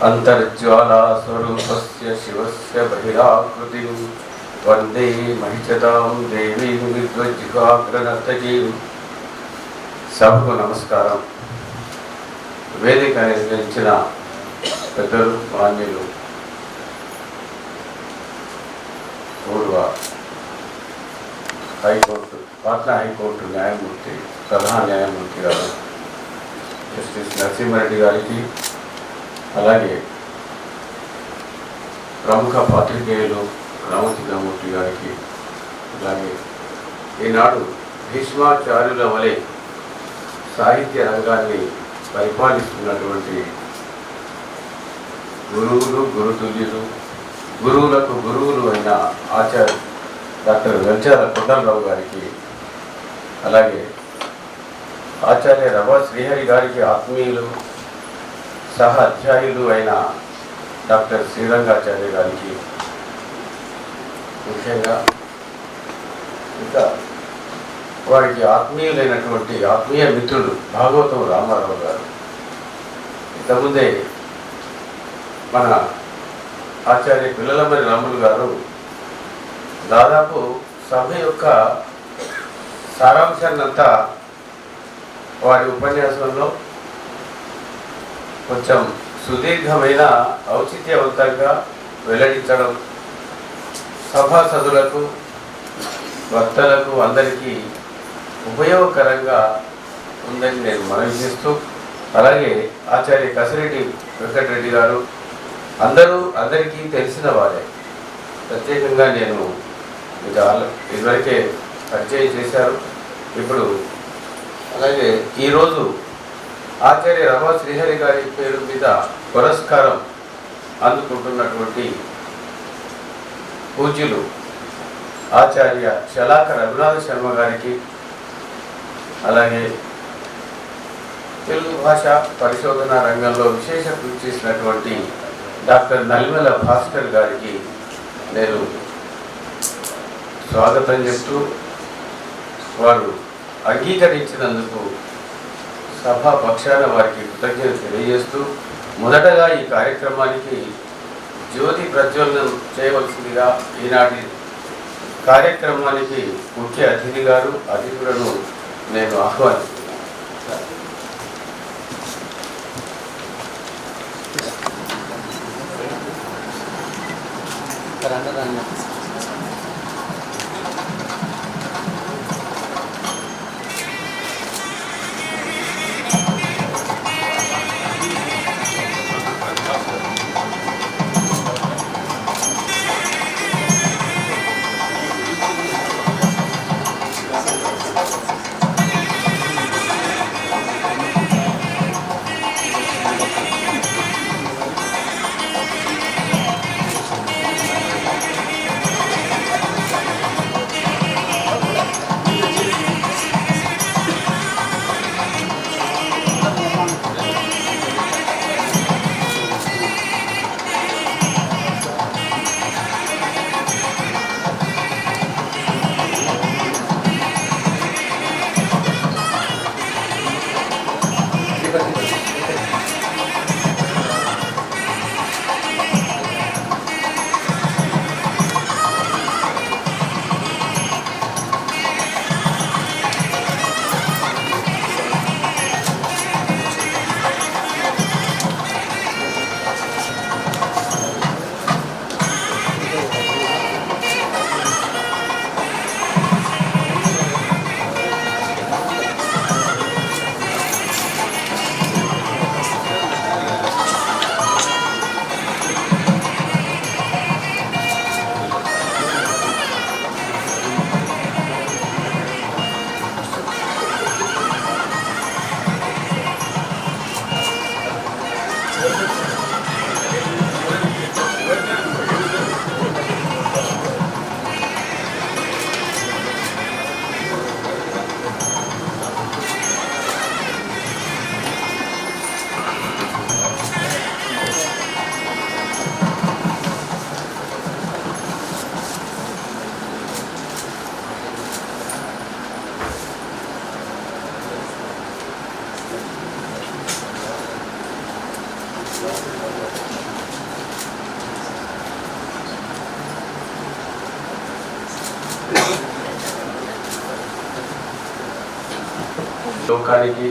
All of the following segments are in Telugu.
अन्तर्ज्वालास्वरूपस्य शिवस्य बहिराकृतिं वन्दे महिषतां देवीं विद्वज्जिहाग्रनर्तकीं సభకు నమస్కారం వేదిక నిర్వహించిన పెద్దలు మాన్యులు పూర్వ హైకోర్టు పాట్నా హైకోర్టు న్యాయమూర్తి ప్రధాన న్యాయమూర్తి గారు జస్టిస్ నరసింహారెడ్డి గారికి అలాగే ప్రముఖ పాత్రికేయులు రామచంద్రమూర్తి గారికి అలాగే ఈనాడు భీష్మాచార్యుల వలె సాహిత్య రంగాన్ని పరిపాలిస్తున్నటువంటి గురువులు గురుతుల్యులు గురువులకు గురువులు అయిన ఆచార్య డాక్టర్ వెంచాల కొండలరావు గారికి అలాగే ఆచార్య రవ శ్రీహరి గారికి ఆత్మీయులు సహ అధ్యాయులు అయిన డాక్టర్ శ్రీరంగాచార్య గారికి ముఖ్యంగా ఇంకా వారికి ఆత్మీయులైనటువంటి ఆత్మీయ మిత్రుడు భాగవతం రామారావు గారు. ఇంతకుముందే మన ఆచార్య పిల్లలమరి రాములు గారు దాదాపు సభ యొక్క సారాంశాన్నంతా వారి ఉపన్యాసంలో కొంచెం సుదీర్ఘమైన ఔచిత్యవంతంగా వెల్లడించడం సభాసదులకు వక్తలకు అందరికీ ఉపయోగకరంగా ఉందని నేను మనవి చేస్తూ అలాగే ఆచార్య కసిరెడ్డి వెంకటరెడ్డి గారు అందరూ అందరికీ తెలిసిన వారే. ప్రత్యేకంగా నేను ఇదివరకే పరిచయం చేశారు. ఇప్పుడు అలాగే ఈరోజు ఆచార్య రమా శ్రీహరి గారి పేరు మీద పురస్కారం అందుకుంటున్నటువంటి పూజ్యులు ఆచార్య శలాక రఘునాథ శర్మ గారికి అలాగే తెలుగు భాష పరిశోధన రంగంలో విశేష కృషి చేసినటువంటి డాక్టర్ నల్మెల భాస్కర్ గారికి నేను స్వాగతం చెప్తూ వారు అంగీకరించినందుకు సభా పక్షాన వారికి కృతజ్ఞత తెలియజేస్తూ మొదటగా ఈ కార్యక్రమానికి జ్యోతి ప్రజ్వలనం చేయవలసిందిగా ఈనాటి కార్యక్రమానికి ముఖ్య అతిథి గారు అతిథులను నేను ఆహ్వానిస్తున్నాను. లోకానికి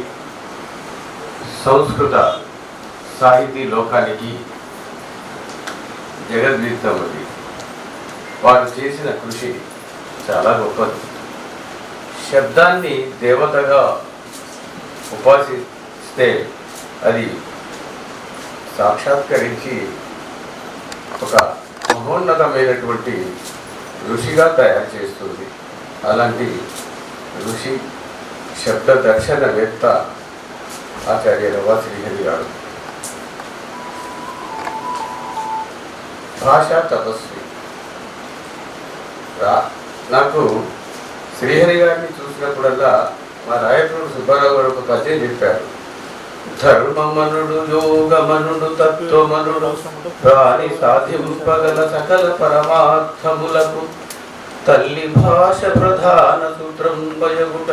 సంస్కృత సాహితీ లోకానికి జగద్గీతమది వారు చేసిన కృషి చాలా గొప్పది. శబ్దాన్ని దేవతగా ఉపాసిస్తే అది సాక్షాత్కరించి ఒక మహోన్నతమైనటువంటి ఋషిగా తయారు చేస్తుంది. అలాంటి ఋషి శబ్ద దర్శనవేత్త ఆచార్యులవ శ్రీహరి గారు భాషా తపస్వి. నాకు శ్రీహరి గారిని చూసినప్పుడల్లా మా రాయపుడు సుబ్బారావు గారు ఒక పద్యం చెప్పారు. ధర్మమనుడు యోగమనుడు తత్వమనుడు ప్రాణి సాధింపగల సకల పరమార్థములకు తల్లి భాష ప్రధాన సూత్రం బయగుట.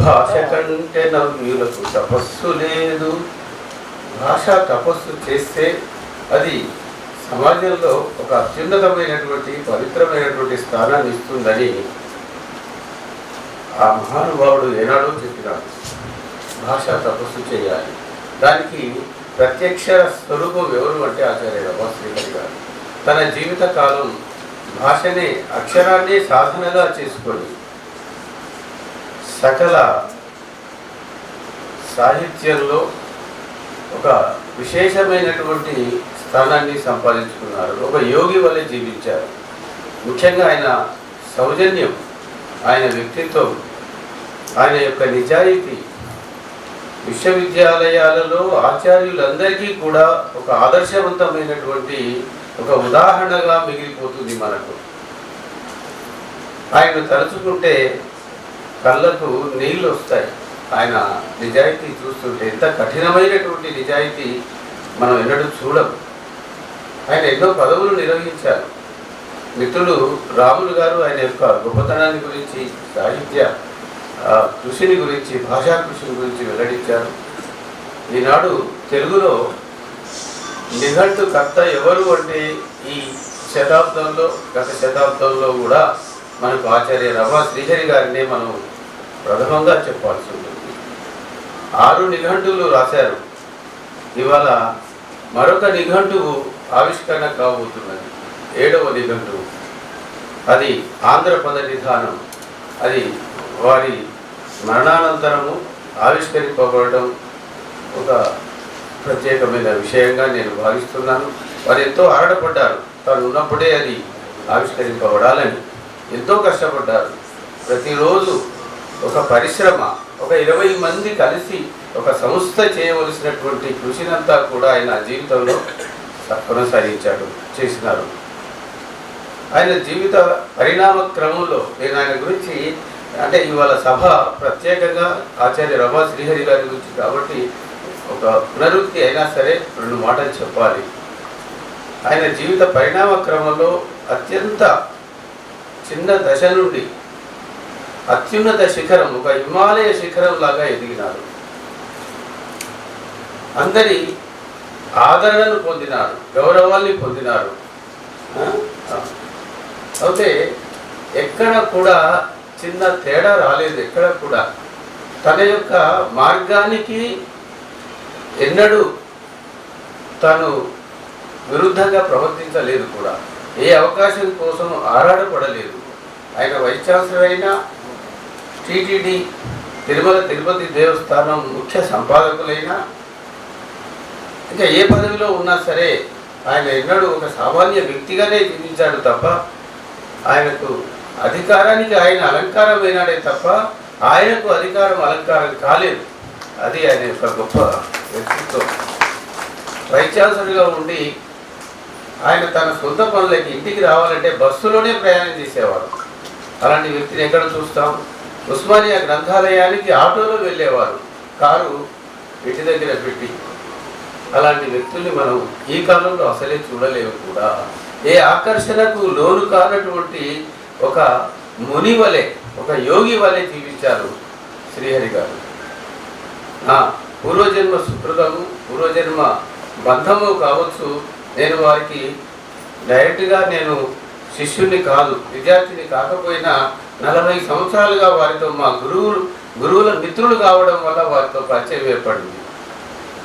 భాష కంటే నవ్యులకు తపస్సు లేదు. భాష తపస్సు చేస్తే అది సమాజంలో ఒక అత్యున్నతమైనటువంటి పవిత్రమైనటువంటి స్థానాన్ని ఇస్తుందని ఆ మహానుభావుడు ఏనాడో చెప్పినాడు. భాష తపస్సు చేయాలి. దానికి ప్రత్యక్ష స్వరూపం ఎవరు అంటే ఆచార్య రమాశ్రీకర్ గారు. తన జీవిత కాలం భాషని అక్షరాన్ని సాధనగా చేసుకొని సకల సాహిత్యంలో ఒక విశేషమైనటువంటి స్థానాన్ని సంపాదించుకున్నారు. ఒక యోగి వలె జీవించారు. ముఖ్యంగా ఆయన సౌజన్యం ఆయన వ్యక్తిత్వం ఆయన యొక్క నిజాయితీ. విశ్వవిద్యాలయాలలో ఆచార్యులందరికీ కూడా ఒక ఆదర్శవంతమైనటువంటి ఒక ఉదాహరణగా మిగిలిపోతుంది మనకు. ఆయన తలుచుకుంటే కళ్ళకు నీళ్ళు వస్తాయి. ఆయన నిజాయితీ చూస్తుంటే ఎంత కఠినమైనటువంటి నిజాయితీ మనం ఎన్నడూ చూడం ఆయన ఎన్నో పదవులు నిర్వహించారు. మిత్రుడు రాములు గారు ఆయన యొక్క గొప్పతనాన్ని గురించి సాహిత్య కృషిని గురించి భాషా కృషిని గురించి వెల్లడించారు. ఈనాడు తెలుగులో నిఘంటు కర్త ఎవరు అంటే ఈ శతాబ్దంలో గత శతాబ్దంలో కూడా మనకు ఆచార్య రమా శ్రీహరి గారినే మనం ప్రథమంగా చెప్పాల్సి ఉంటుంది. ఆరు నిఘంటువులు రాశారు. ఇవాళ మరొక నిఘంటువు ఆవిష్కరణ కాబోతున్నది. ఏడవ నిఘంటువు. అది ఆంధ్ర పద నిధానం. అది వారి మరణానంతరము ఆవిష్కరింపబడడం ఒక ప్రత్యేకమైన విషయంగా నేను భావిస్తున్నాను. వారు ఎంతో ఆరాటపడ్డారు. తాను ఉన్నప్పుడే అది ఆవిష్కరింపబడాలని ఎంతో కష్టపడ్డారు. ప్రతిరోజు ఒక పరిశ్రమ ఒక ఇరవై మంది కలిసి ఒక సంస్థ చేయవలసినటువంటి కృషినంతా కూడా ఆయన జీవితంలో కొనసాగించాడు చేసినారు. ఆయన జీవిత పరిణామ క్రమంలో నేను ఆయన గురించి అంటే ఇవాళ సభ ప్రత్యేకంగా ఆచార్య రమా శ్రీహరి గారి గురించి కాబట్టి ఒక పునరుక్తి అయినా సరే రెండు మాటలు చెప్పాలి. ఆయన జీవిత పరిణామ క్రమంలో అత్యంత చిన్న దశ నుండి అత్యున్నత శిఖరం ఒక హిమాలయ శిఖరం లాగా ఎదిగినారు అందరి ఆదరణను పొందినారు గౌరవాన్ని పొందినారు అయితే ఎక్కడ కూడా చిన్న తేడా రాలేదు ఎక్కడ కూడా. తన యొక్క మార్గానికి ఎన్నడూ తను విరుద్ధంగా ప్రవర్తించలేదు కూడా. ఏ అవకాశం కోసం ఆరాటపడలేదు. ఆయన వైస్ ఛాన్సలర్ అయినా టీటీడీ తిరుమల తిరుపతి దేవస్థానం ముఖ్య సంపాదకులైనా ఇంకా ఏ పదవిలో ఉన్నా సరే ఆయన ఎన్నడూ ఒక సామాన్య వ్యక్తిగానే జీవించాడు తప్ప ఆయనకు అధికారానికి ఆయన అలంకారం అయినాడే తప్ప ఆయనకు అధికారం అలంకారం కాలేదు. అది ఆయన యొక్క గొప్ప వ్యక్తిత్వం. వైస్ ఛాన్సలర్గా ఉండి ఆయన తన సొంత పనులకి ఇంటికి రావాలంటే బస్సులోనే ప్రయాణం చేసేవారు అలాంటి వ్యక్తిని ఎక్కడ చూస్తాం? ఉస్మానియా గ్రంథాలయానికి ఆటోలో వెళ్ళేవారు. కారు ఇంటి దగ్గర పెట్టి. అలాంటి వ్యక్తుల్ని మనం ఈ కాలంలో అసలే చూడలేము కూడా. ఏ ఆకర్షణకు లోను కానటువంటి ఒక ముని వలె ఒక యోగి వలె జీవించారు శ్రీహరి గారు. నా పూర్వజన్మ సుకృతము పూర్వజన్మ బంధము కావచ్చు. నేను వారికి డైరెక్ట్గా నేను శిష్యుని కాదు విద్యార్థిని కాకపోయినా నలభై సంవత్సరాలుగా వారితో మా గురువులు గురువుల మిత్రులు కావడం వల్ల వారితో పరిచయం ఏర్పడింది.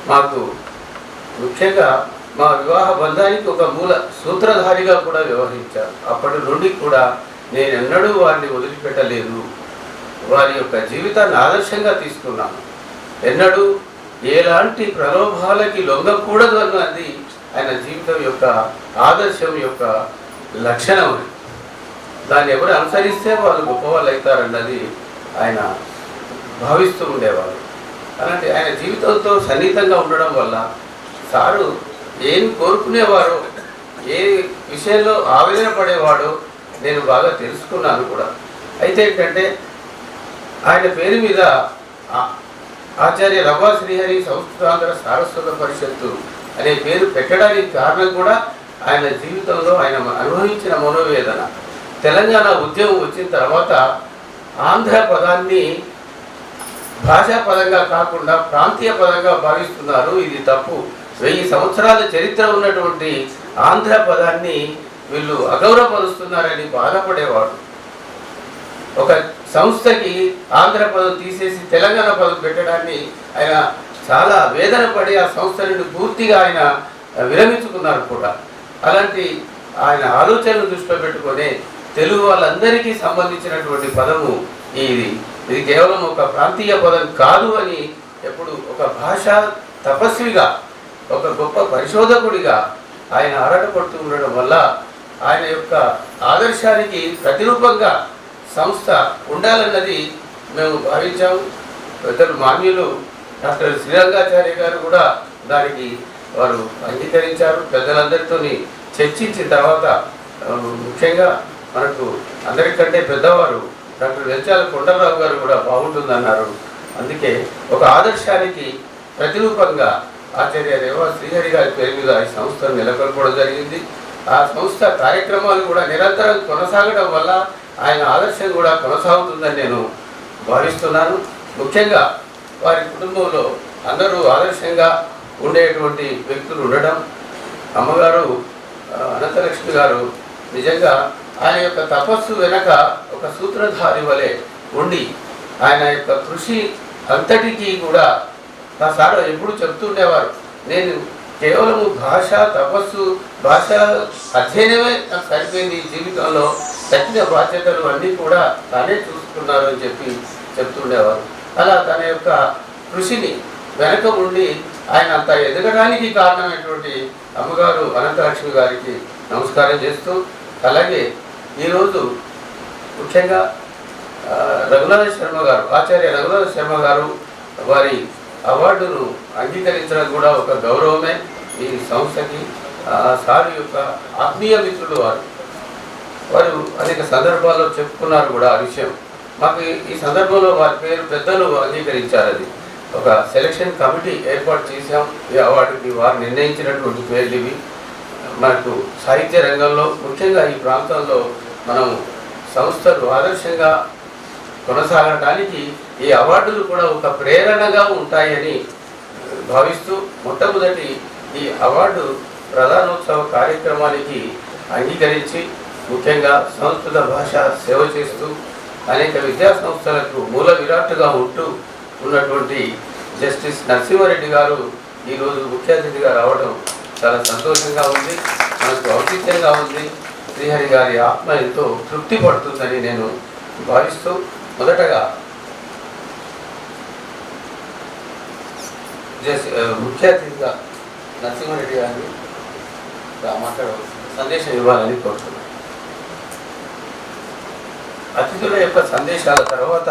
మాకు ముఖ్యంగా మా వివాహ బంధానికి ఒక మూల సూత్రధారిగా కూడా వ్యవహరించారు. అప్పటి నుండి కూడా నేను ఎన్నడూ వారిని వదిలిపెట్టలేదు. వారి యొక్క జీవితాన్ని ఆదర్శంగా తీసుకున్నాను. ఎన్నడూ ఎలాంటి ప్రలోభాలకి లొంగకూడదు అన్నది ఆయన జీవితం యొక్క ఆదర్శం యొక్క లక్షణం దాన్ని ఎవరు అనుసరిస్తే వాళ్ళు గొప్పవాళ్ళు అవుతారన్నది ఆయన భావిస్తూ ఉండేవారు అలాంటి ఆయన జీవితంతో సన్నిహితంగా ఉండడం వల్ల సారు ఏం కోరుకునేవారో ఏ విషయంలో ఆవేదన పడేవాడో నేను బాగా తెలుసుకున్నాను కూడా. అయితే ఏంటంటే ఆయన పేరు మీద ఆచార్య రవ్వ శ్రీహరి సంస్కృతాంధ్ర సారస్వత పరిషత్తు అనే పేరు పెట్టడానికి కారణం కూడా ఆయన జీవితంలో ఆయన అనుభవించిన మనోవేదన. తెలంగాణ ఉద్యమం వచ్చిన తర్వాత ఆంధ్ర పదాన్ని భాషా పదంగా కాకుండా ప్రాంతీయ పదంగా భావిస్తున్నారు. ఇది తప్పు. వెయ్యి సంవత్సరాల చరిత్ర ఉన్నటువంటి ఆంధ్ర పదాన్ని వీళ్ళు అగౌరవపరుస్తున్నారని బాధపడేవాడు ఒక సంస్థకి ఆంధ్ర పదం తీసేసి తెలంగాణ పదం పెట్టడాన్ని ఆయన చాలా వేదన పడి ఆ సంస్థ నుండి పూర్తిగా ఆయన విరమించుకున్నారు కూడా. అలాంటి ఆయన ఆలోచనలు దృష్టిలో పెట్టుకొని తెలుగు వాళ్ళందరికీ సంబంధించినటువంటి పదము ఇది. ఇది కేవలం ఒక ప్రాంతీయ పదం కాదు అని ఎప్పుడు ఒక భాష తపస్విగా ఒక గొప్ప పరిశోధకుడిగా ఆయన ఆరాటపడుతూ ఉండడం వల్ల ఆయన యొక్క ఆదర్శానికి ప్రతిరూపంగా సంస్థ ఉండాలన్నది మేము భావించాము. పెద్దలు మాన్యులు డాక్టర్ శ్రీరంగాచార్య గారు కూడా దానికి వారు అంగీకరించారు. పెద్దలందరితో చర్చించిన తర్వాత ముఖ్యంగా మనకు అందరికంటే పెద్దవారు డాక్టర్ వెంచాల కొండలరావు గారు కూడా బాగుంటుందన్నారు. అందుకే ఒక ఆదర్శానికి ప్రతిరూపంగా ఆచార్య రేవా శ్రీహరి గారి పేరు మీద ఈ సంస్థను నెలకొల్పడం జరిగింది. ఆ సంస్థ కార్యక్రమాలు కూడా నిరంతరం కొనసాగడం వల్ల ఆయన ఆదర్శం కూడా కొనసాగుతుందని నేను భావిస్తున్నాను. ముఖ్యంగా వారి కుటుంబంలో అందరూ ఆదర్శంగా ఉండేటువంటి వ్యక్తులు ఉండడం అమ్మగారు అనంతలక్ష్మి గారు నిజంగా ఆయన యొక్క తపస్సు వెనక ఒక సూత్రధారి వలె ఉండి ఆయన యొక్క కృషి అంతటికీ కూడా నా సార్ ఎప్పుడు చెప్తుండేవారు. నేను కేవలము భాష తపస్సు భాష అధ్యయనమే నాకు సరిపోయింది జీవితంలో. తగ్గిన బాధ్యతలు అన్నీ కూడా తానే చూసుకున్నారు అని చెప్పి చెప్తుండేవారు. అలా తన యొక్క కృషిని వెనక ఉండి ఆయన అంత ఎదగడానికి కారణమైనటువంటి అమ్మగారు అనంతలక్ష్మి గారికి నమస్కారం చేస్తూ అలాగే ఈరోజు ముఖ్యంగా రఘునాథ శర్మ గారు ఆచార్య రఘునాథ శర్మ గారు వారి అవార్డును అంగీకరించడం కూడా ఒక గౌరవమే ఈ సంస్థకి. ఆ సార్ యొక్క ఆత్మీయ మిత్రుడు వారు. వారు అనేక సందర్భాల్లో చెప్పుకున్నారు కూడా ఆ విషయం. మాకు ఈ- ఈ సందర్భంలో వారి పేరు పెద్దలు అంగీకరించారు అది. ఒక సెలక్షన్ కమిటీ ఏర్పాటు చేశాం. ఈ అవార్డుకి వారు నిర్ణయించినటువంటి పేర్లు ఇవి. మనకు సాహిత్య రంగంలో ముఖ్యంగా ఈ ప్రాంతంలో మనం సంస్థలు ఆదర్శంగా కొనసాగడానికి ఈ అవార్డులు కూడా ఒక ప్రేరణగా ఉంటాయని భావిస్తూ మొట్టమొదటి ఈ అవార్డు ప్రధానోత్సవ కార్యక్రమానికి అంగీకరించి ముఖ్యంగా సంస్కృత భాష సేవ చేస్తూ అనేక విద్యా సంస్థలకు మూల విరాట్టుగా ఉంటూ ఉన్నటువంటి జస్టిస్ నరసింహారెడ్డి గారు ఈరోజు ముఖ్య అతిథిగా రావడం చాలా సంతోషంగా ఉంది. మనకు ఔచిత్యంగా ఉంది. శ్రీహరి గారి ఆత్మ ఎంతో తృప్తి పడుతుందని నేను భావిస్తూ మొదటగా ముఖ్య అతిథిగా నరసింహారెడ్డి గారిని మాట్లాడవలసింది సందేశం ఇవ్వాలని కోరుతున్నాను. అతిథుల యొక్క సందేశాల తర్వాత